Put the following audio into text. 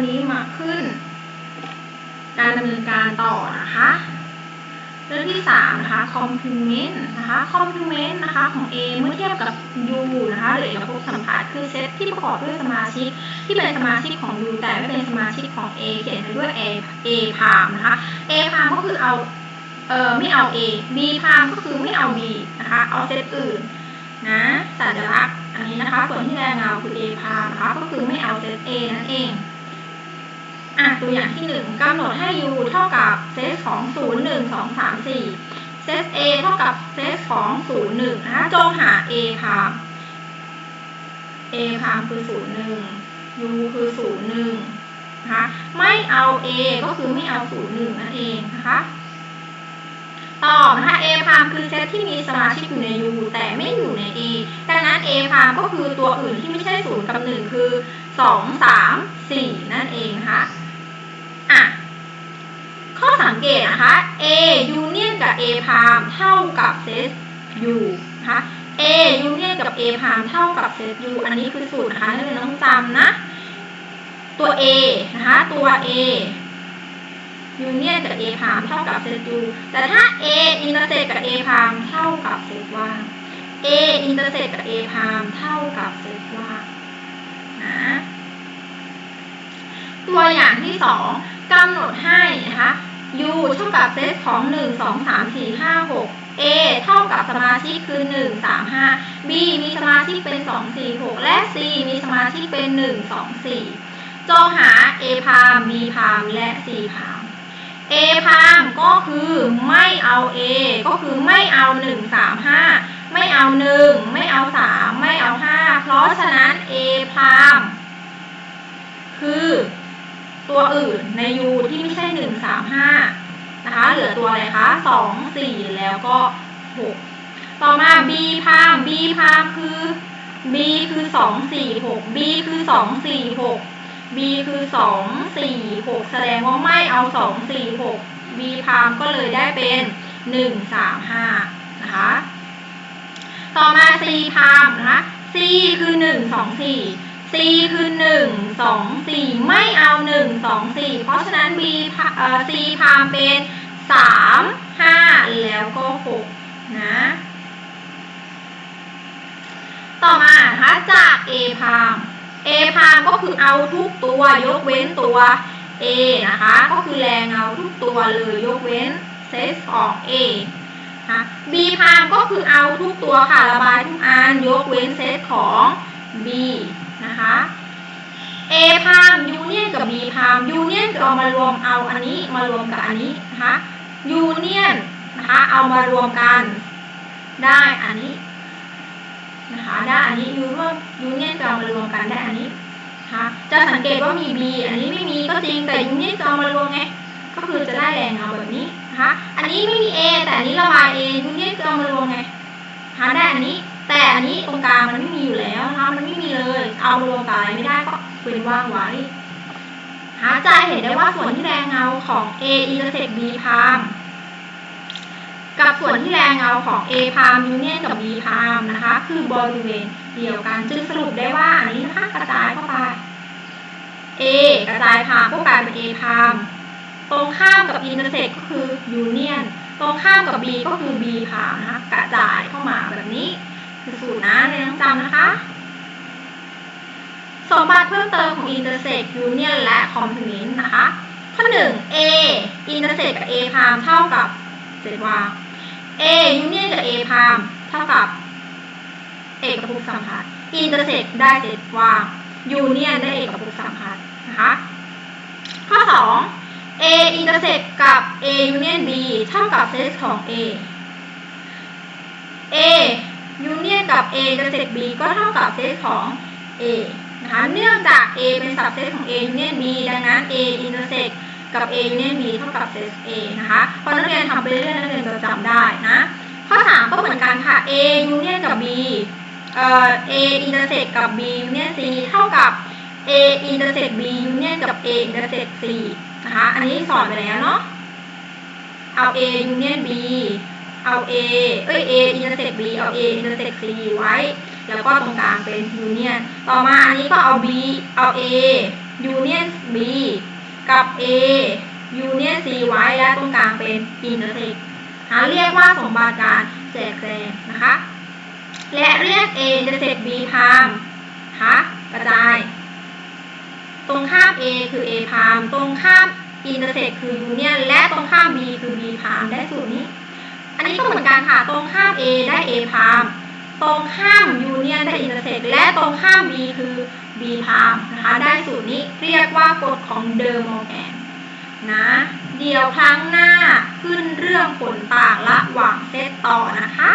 วันนี้มาขึ้น การดำเนินการต่อนะคะเรื่องที่สามนะคะ complement นะคะ complement นะคะของ A เมื่อเทียบกับ U นะคะหรือเอกภพสัมพัทธ์คือเซตที่ประกอบด้วยสมาชิก ที่เป็นสมาชิกของ U แต่ไม่เป็นสมาชิกของ A เขียนด้วย A A พามนะคะ A พามก็คือเอาเออไม่เอา A B พามก็คือไม่เอา B นะคะ เอาเซตอื่นนะสัญลักษณ์อันนี้นะคะส่วนที่แรงเงาคือ A พามนะคะก็คือไม่เอาเซต A นั่นเอง อะตัวอย่างที่หนึ่งกำหนดให้ u เท่ากับเซตของ 0 1 2 3 4 เซต a เท่ากับเซตของ 0 1 นะคะจงหา a พาม a พามคือ 0 1 u คือ 0 1 นะคะ ไม่เอา a ก็คือไม่เอา 0 1 นั่นเองนะคะตอบนะคะ a พามคือเซตที่มีสมาชิกอยู่ใน u แต่ไม่อยู่ใน a ดังนั้น a พามก็คือตัวอื่นที่ไม่ใช่0กับ1คือ 2 3 4 นั่นเองนะคะ ข้อสังเกต นะคะ A union กับ A พามเท่ากับเซต U นะคะ A union กับ A พามเท่ากับเซต U อันนี้คือสูตรนะคะนักเรียนต้องจำนะ ตัว A นะคะ ตัว A union กับ A พามเท่ากับเซต U แต่ถ้า A intersect กับ A พามเท่ากับเซตว่าง A intersect กับ A พามเท่ากับเซตว่างนะตัวอย่างที่สองกำหนดให้นะคะ u เท่ากับเซตของ 1 2 3 4 5 6 a เท่ากับสมาชิกคือ 1 3 5 b มีสมาชิกเป็น 2 4 6 และ c มีสมาชิกเป็น 1 2 4จงหา a พาม b พามและ c พาม a พามก็คือไม่เอา a ก็คือไม่เอา 1 3 5 ไม่เอา 1 ไม่เอา 3 ไม่เอา 5 เพราะฉะนั้น a พามคือ ตัวอื่นใน u ที่ไม่ใช่ 1 3 5 นะคะ เหลือตัวอะไรคะ 2 4 แล้วก็ 6 ต่อมา b พาม b พามคือ b คือ 2 4 6 b คือ 2 4 6 b คือ 2 4 6 แสดงว่าไม่เอา 2 4 6 b พามก็เลยได้เป็น 1 3 5 นะคะ ต่อมา c พามนะคะ c คือ 1 2 4 c คือ 1 2 4 ไม่เอา 1 2 4 เพราะฉะนั้น b เอ่อ c พามเป็น 3 5 แล้วก็ 6 นะ ต่อมานะคะจาก a พาม a พามก็คือเอาทุกตัวยกเว้นตัว a นะคะ ก็คือแรงเอาทุกตัวเลยยกเว้นเซตของ a นะ b พามก็คือเอาทุกตัวค่ะระบายทุกอันยกเว้นเซตของ b นะคะ A พามยูเนียนกับ B พามยูเนียนเอามารวมเอาอันนี้มารวมกับอันนี้นะคะยูเนียนนะคะเอามารวมกัน ได้อันนี้นะคะได้อันนี้ยูร่วมยูเนียนเอามารวมกันได้อันนี้นะคะจะสังเกตว่ามี B อันนี้ไม่มีก็จริงแต่ยูเนียนเอามารวมไงก็คือจะได้แรงเงาแบบนี้นะคะอันนี้ไม่มี A แต่อันนี้ระบาย A ยูเนียนเอามารวมไงหาได้อันนี้ อันนี้ตรงกลางมันไม่มีอยู่แล้วนะคะมันไม่มีเลย เอารวมกับอะไรไม่ได้ก็เป็นว่างไว้ หาใจเห็นได้ว่าส่วนที่แรงเงาของ A intersect B พามกับส่วนที่แรงเงาของ A พามยูเนียนกับ B พามนะคะ คือบริเวณเดียวกัน จึงสรุปได้ว่าอันนี้นะคะกระจายเข้าไป A กระจายพามก็กลายเป็น A พามตรงข้ามกับ intersect ก็คือ union ตรงข้ามกับ B ก็คือ B พามนะคะกระจายเข้ามาแบบนี้ สูตรนะในต้องจำนะคะ สมบัติเพิ่มเติมของ intersect union และ complement นะคะ ข้อ 1 A intersect กับ A พามเท่ากับเศษวา A union กับ A พามเท่ากับ เอกภพสัมพัทธ์ intersect ได้เศษวา union ได้เอกภพสัมพัทธ์นะคะ ข้อ 2 A intersect กับ A union B เท่ากับเซตของ A A กับ A intersect B ก็เท่ากับเซตของ A นะคะเนื่องจาก A เป็นสับเซตของ A union B ดังนั้น A intersect กับ A union B เท่ากับเซต A นะคะพอนักเรียนทำไปเรื่อยนักเรียนจะจำได้นะข้อ 3 ก็เหมือนกันค่ะ A union กับ B เอ่อ A intersect กับ B union C เท่ากับ A intersect B union กับ A intersect C นะคะ อันนี้สอนไปแล้วเนาะเอา A union B เอา A เอ้ย A intersect B เอา A intersect C ไว้ แล้วก็ตรงกลางเป็น union ต่อมาอันนี้ก็เอา B เอา A union B กับ A union C ไว้และตรงกลางเป็น intersect นะคะเรียกว่าสมบัติการแจกแจงนะคะ และเรียก A intersect B พามคะกระจาย ตรงข้าม A คือ A พามตรงข้าม intersect คือ union และตรงข้าม B คือ B พามได้สูตรนี้ อันนี้ก็เหมือนกันค่ะ ตรงข้าม A ได้ A พามตรงข้าม union ได้ intersect และตรงข้าม B คือ B พามนะคะ ได้สูตรนี้เรียกว่ากฎของเดอร์โมแกนนะ เดี๋ยวครั้งหน้าขึ้นเรื่องผลต่างระหว่างเซตต่อนะคะ